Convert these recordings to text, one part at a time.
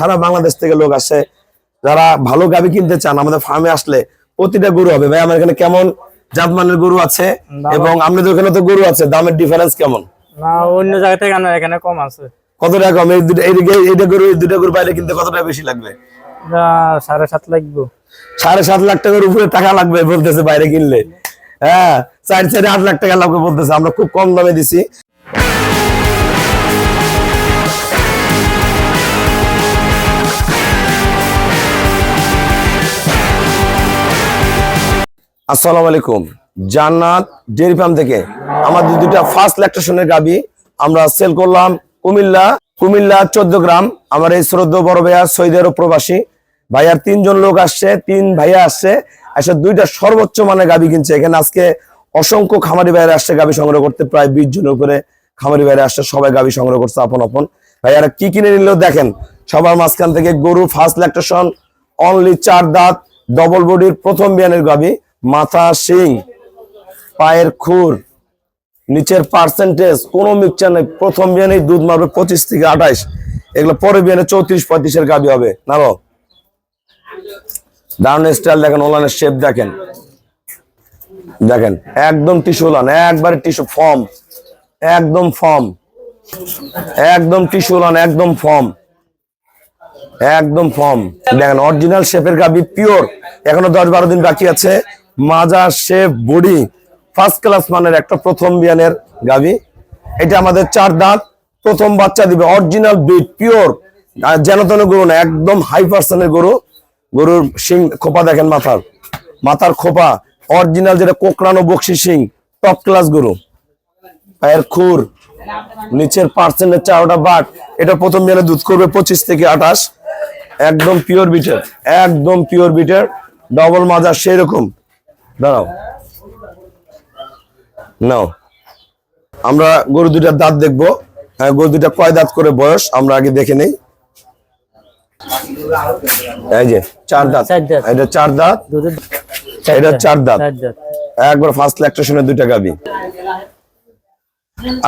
সারা বাংলাদেশ থেকে লোক আসে যারা ভালো গাবি কিনতে চান আমাদের ফার্মে আসলে প্রতিটা গরু হবে। ভাই আমার এখানে কেমন জাতমানের গরু আছে? এবং আপনাদের ওখানে তো গরু আছে দামের ডিফারেন্স কেমন? না অন্য জায়গা থেকে আনার এখানে কম আছে। কত টাকা কম? এই দুটো এইদিকে এইটা গরু এই দুটো গরু বাইরে কিনতে কত টাকা বেশি লাগবে? সাড়ে সাত লাগবে। সাড়ে সাত লাখ টাকার উপরে টাকা লাগবে বলতেছে বাইরে কিনলে। হ্যাঁ চার চারে আট লাখ টাকা লাগবে বলতেছে। আমরা খুব কম দামে দিছি। আসসালামু আলাইকুম। জান্নাত ডেয়ারি ফার্ম থেকে আমাদের দুটা ফার্স্ট ল্যাকটেশনের গাবি আমরা সেল করলাম কুমিল্লা। কুমিল্লা চোদ্দ গ্রাম। আমার এই শ্রদ্ধ বড় ভাইয়া সৌদি প্রবাসী। ভাইয়ার তিনজন লোক আসছে, তিন ভাইয়া আসছে। এসে দুইটা সর্বোচ্চ মানের গাবি কিনছে। এখানে আজকে অসংখ্য খামারি ভাইয়েরা আসছে গাবি সংগ্রহ করতে। প্রায় বিশ জনের উপরে খামারি ভাইয়েরা আসছে, সবাই গাবি সংগ্রহ করছে আপন আপন। ভাইয়ারা কি কিনে নিলেও দেখেন। সবার মাঝখান থেকে গরু ফার্স্ট ল্যাকটেশন অনলি চার দাঁত ডবল বডির প্রথম বিয়ানের গাবি। মাথা, শিং, পায়ের খুর, নিচের পার্সেন্টেজ কোনো মিক্সচার নেই। প্রথম বিয়ানে দুধ মারবে পঁচিশ থেকে আঠাইশ। এগুলো পরে বিয়ানে চৌত্রিশ, পঁয়ত্রিশের গাবি হবে। নারো। ডাউন স্টাইল দেখেন, ওলানের শেপ দেখেন। দেখেন, একদম টিস্যু ওলান, একবারে টিস্যু ফর্ম একদম ফর্ম একদম টিস্যু ওলান, একদম ফর্ম একদম ফর্ম দেখেন অরিজিনাল শেপের গাবি পিওর এখনও দশ বারো দিন বাকি আছে। মাজা শেপ বডি ফার্স্ট ক্লাস মানের একটা প্রথম বিয়ানের গাবি। এটা আমাদের চার দাঁত, প্রথম বাচ্চা দিবে অরিজিনাল ব্রিড, পিওর। যেন তেন গরু না, একদম হাই পার্সেন্টের গরু। গরুর শিং খোপা দেখেন মাথার। মাথার খোপা, অরিজিনাল যেটা কোকড়ানো বক্সি শিং টপ ক্লাস গরু। পায়ের খুর, নিচের পার্সেন্টের চারোটা বাট এটা প্রথম বিয়ানে দুধ করবে পঁচিশ থেকে আঠাশ। একদম পিওর বিটের একদম পিওর বিটের ডবল মাজা সেই রকম দাঁড়াও। নাও। আমরা গরু দুটার দাঁত দেখব। হ্যাঁ গরু দুটা কয় দাঁত করে বয়স? আমরা আগে দেখে নেই। এই যে চার দাঁত। এটা চার দাঁত। এটা চার দাঁত। একবার ফার্স্ট ল্যাকটেশনের দুইটা গাবি।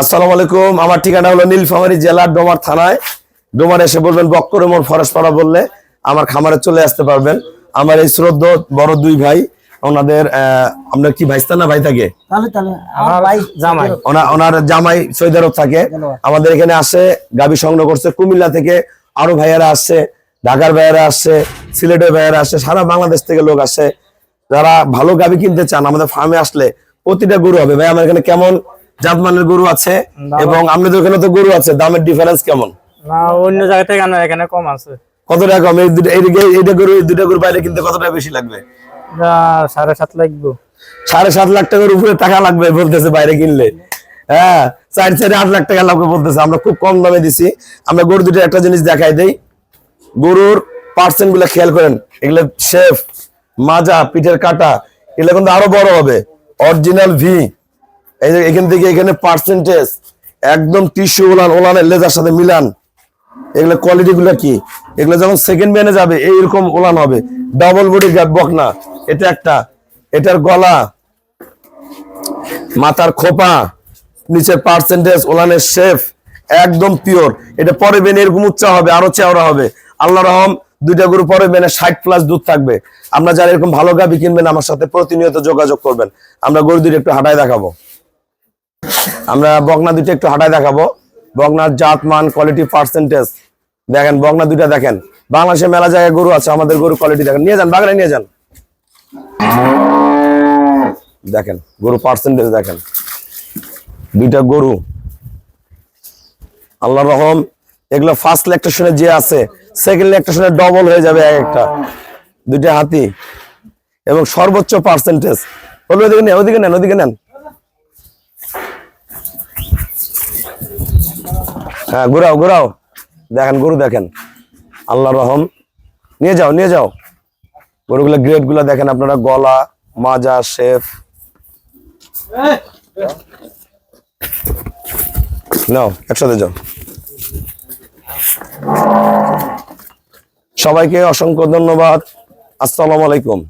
আসসালামু আলাইকুম। আমার ঠিকানা হলো নীলফামারী জেলার ডোমার থানায়। ডোমার এসে বলবেন বক্করে মোর ফরেস্টপাড়া বললে আমার খামারে চলে আসতে পারবেন। আমার এই শ্রদ্ধ বড় দুই ভাই ওনাদের আহ, আপনার কি ভাইস্তা না ভাই থাকে? তাহলে তাহলে আমার ভাই জামাই। ওনা- ওনার জামাই সৌদি আরব থাকে আমাদের এখানে আসে গাবি সংগ্রহ করছে। কুমিল্লা থেকে আরও ভাইয়ারা আসছে ঢাকার ভাইয়ারা আসছে সিলেটের ভাইয়ারা আসছে সারা বাংলাদেশ থেকে লোক আসে যারা ভালো গাবি কিনতে চান আমাদের ফার্মে আসলে প্রতিটা গরু হবে। ভাই আমার এখানে কেমন জাতমানের গরু আছে? এবং আপনাদের ওখানে তো গরু আছে দামের ডিফারেন্স কেমন? না অন্য জায়গা থেকে এখানে কম আছে। কত টাকা কম? এই দুটো এইদিকে এইটা গরু এই দুটো গরু বাইরে কিনতে কত টাকা বেশি লাগবে? সাড়ে সাত সাড়ে সাত লাখ টাকার উপরে টাকা লাগবে বলতেছে বাইরে কিনলে। হ্যাঁ চার, চারে আট লাখ টাকা লাগবে বলতেছে। আমরা খুব কম দামে দিছি। আমরা গরু দুটো একটা জিনিস দেখাই দেই। গরুর পার্সেন্ট খেয়াল করেন, এগুলো শেফ, মাজা, পিঠের কাটা, এগুলো কিন্তু আরও বড় হবে। অরিজিনাল ভি এখান থেকে এখানে পার্সেন্টেজ একদম টিস্যু ওলান, ওলানের লেজার সাথে মিলান। এগুলো কোয়ালিটি গুলা কি? এগুলো যখন সেকেন্ড ব্যানে যাবে, এইরকম ওলান হবে। ডাবল বডি বক না। এটা একটা। এটার গলা, মাথার খোপা, নিচের পার্সেন্টেজ ওলানের শেফ একদম পিওর এটা পরে বেনে এরকম উচ্চা হবে, আরও চেওড়া হবে। আল্লাহ রহম, দুইটা গরু পরে বেনে ষাট প্লাস দুধ থাকবে। আমরা যারা এরকম ভালো গাবি কিনবেন, আমার সাথে প্রতিনিয়ত যোগাযোগ করবেন। আমরা গরু দুটো একটু হাঁটায় দেখাবো। আমরা বগনা দুটো একটু হাঁটায় দেখাবো। বগনার জাত মান কোয়ালিটি পার্সেন্টেজ দেখেন বগনা দুইটা দেখেন। বাংলাদেশে মেলা জায়গায় গরু আছে, আমাদের গরু কোয়ালিটি দেখেন। নিয়ে যান, বাগানে নিয়ে যান। দেখেন, গরু পার্সেন্টেজ দেখেন। দুইটা গরু। আল্লাহ রহম, এগুলো ফার্স্ট ল্যাকটেশনে যে আছে সেকেন্ড ল্যাকটেশনে ডবল হয়ে যাবে এক একটা। দুইটা হাতি। এবং সর্বোচ্চ পার্সেন্টেজ ওদিকে নেন ওদিকে নেন ওদিকে নেন। হ্যাঁ ঘুরাও ঘুরাও। দেখেন, গরু দেখেন। আল্লাহ রহম। নিয়ে যাও নিয়ে যাও। গরুগুলো গ্রেডগুলা দেখেন আপনারা, গলা, মাজা, শেফ। নাও, একসাথে যাও। সবাইকে অসংখ্য ধন্যবাদ। আসসালামু আলাইকুম।